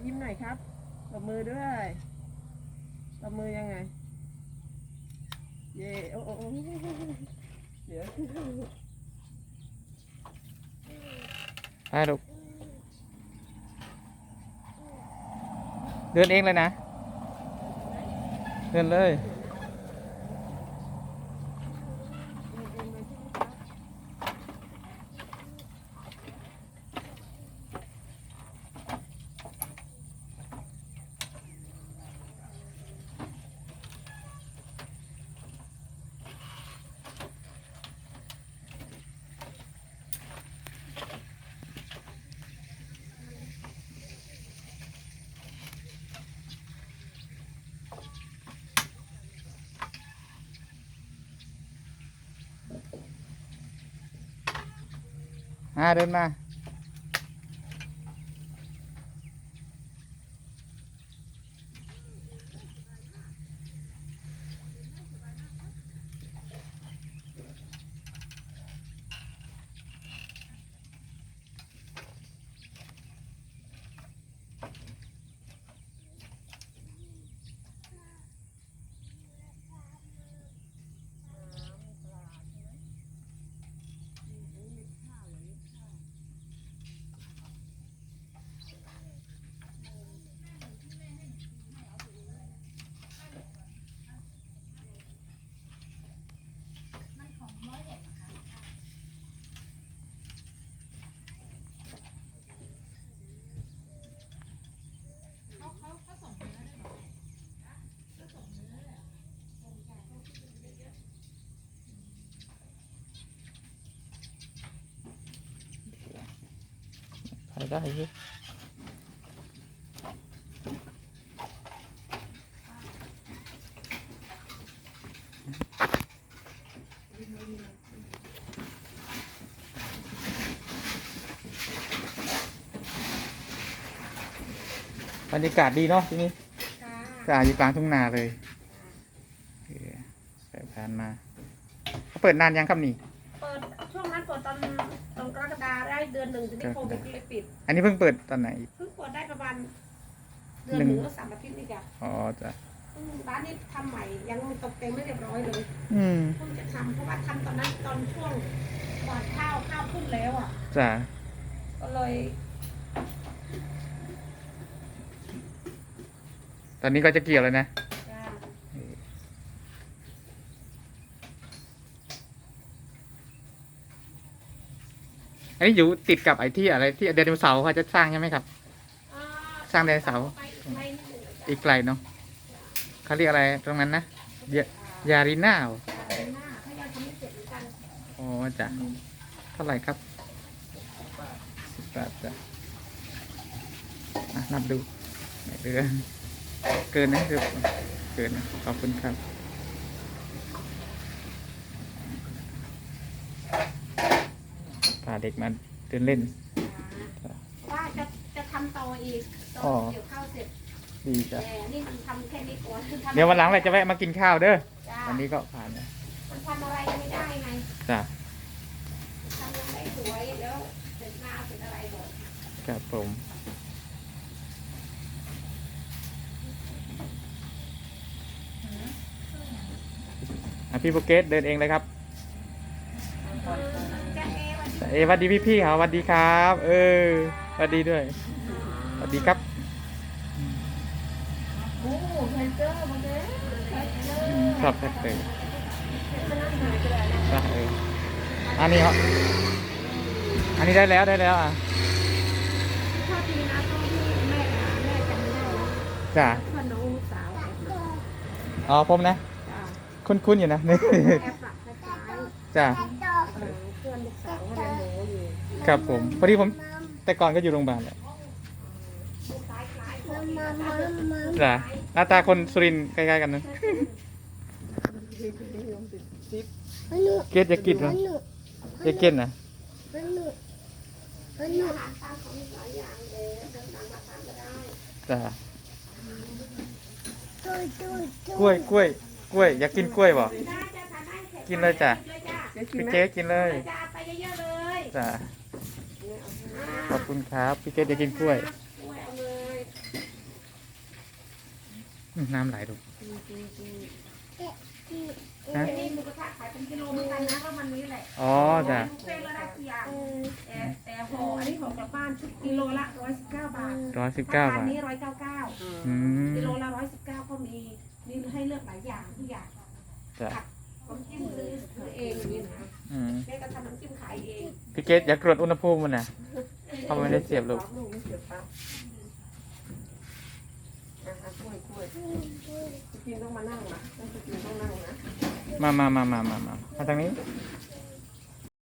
จะยิ้มหน่อยครับตบมือด้วยตบมือยังไง เย่โอ้โหเดี๋ยวไปลูกเดินเองเลยนะ เดินเลย อ่าเดินมา ไปได้อยู่บรรยากาศดีเนาะที่นี่ค่ะสะอาดอยู่กลางทุ่งนาเลยโอเคไปผ่านมาเขาเปิดนานยังครับนี่เปิด ช่วงนั้นเปิดตอนตอนกรกฎาได้เดือนหนึ่งทีนี้โควิดก็เลยปิดอันนี้เพิ่งเปิดตอนไหน เพิ่งเปิดได้ประมาณเดือนหนึ่งแล้วสามอาทิตย์นี่จ้ะอ๋อจ้ะอืมร้านนี้ทำใหม่ยังตกแต่งไม่เรียบร้อยเลยอืมเพิ่งจะทำเพราะว่าทำตอนนั้นตอนช่วงก่อนข้าวข้าวขึ้นแล้วอะจ้ะก็เลย ตอนนี้ก็จะเกี่ยวแล้วนะ จ้า อันนี้อยู่ติดกับไอ้ที่อะไรที่ไดโนเสาร์เขาจะสร้างใช่ไหมครับอ่าสร้างไดโนเสาร์ไปไปนิดหนึ่งจ้ะอีกไกลเนาะเขาเรียกอะไรตรงนั้นนะยายารีน่าเหรออ่าหน้าเขายังทำไม่เสร็จเหมือนกันอ๋อจ้ะเท่าไหร่ครับสิบบาทจ้ะอะนับดูไม่เดือนเกินนะเกือบเกินนะขอบคุณครับพา เด็กมาเดินเล่น ว่าจะจะทำต่ออีกตออ๋อนเกี่ยวข้าวเสร็จดีจ้ะแต่นี่มันทำแค่นี้ก่อนทำเดี๋ยววันหลังเราจะแวะมากินข้าวเด้อจ้าวันนี้ก็ผ่านนะมันทำอะไรไม่ได้ไงจ้ะทำยังไม่สวยแล้วเสร็จหน้าเสร็จอะไรหมดครับผมอะพี่โปรเกตเดินเองเลยครับจะ เอวันเอหวัดดีพี่พี่ๆครับหวัดดีครับ เออหวัดดีด้วยหวัดดีครับโอ้เพนเจอร์มาเลยเพนเจอร์ชอบแท็กเตอร์มันนั่งหายไปเลยนะนะเอออันนี้ครับอันนี้ได้แล้วได้แล้วอะชอบดีนะตอนที่แม่อะแม่จำไม่ได้นะจ้ะเพื่อนน้องลูกสาวแอบมาอ๋อผมนะจ้าคุ้นๆอยู่นะ จ้ะเพื่อนลูกสาวก็เลยโมอยู่ครับผมพอดีผมแต่ก่อนก็อยู่โรงพยาบาลแหละลูกคล้ายคล้ายๆคนนี้จ้ะหน้าตาคนสุรินทร์ใกล้ๆกันนะเกตจะกินมั้ยจะกินนะอาหรตามขอยอยางเลยเดินนก็ได้จ้ะกล้วยกล้วยกล้วยอยากกินกล้วยบ่ได้จะทานได้เสร็จกินเลยจ้ะ เลยจ้ะพี่เจ๊กินเลยจ้าไปเยอะๆเลยจ้ะขอบคุณครับพี่เกดอยากกินกล้วย กล้วยเอาเลยอืมน้ำไหลดูอืมอืมอืมฮะนี่หมูกระทะขายเป็นกิโลเหมือนกันนะก็มันนี้แหละอ๋อจ้ะเส้นละได้กี่อย่างแต่แต่ห่ออันนี้ห่อกลับบ้านชุดกิโลละร้อยสิบเก้าบาทร้อยสิบเก้าถ้ทนบาทนี้ร้อยเก้าเก้าอืมกิโลละร้อยสิบเก้าก็มีมีให้เลือกหลายอย่างทุกอย่างจ้ะน้ำจิ้มซื้อซื้อ เองอย่างนี้นะอืมแม่ก็ทำน้ำจิ้มขายเองพี่เกดอย่ากรดอุณหภูมิมันนะเขาไม่ได้เสียบลูก ลูกไม่เสียบปั๊บอะอะกล้วยกล้วยจะกินต้องมานั่งนะต้องจะกินต้องนั่งนะมามามามามามามาทางนี้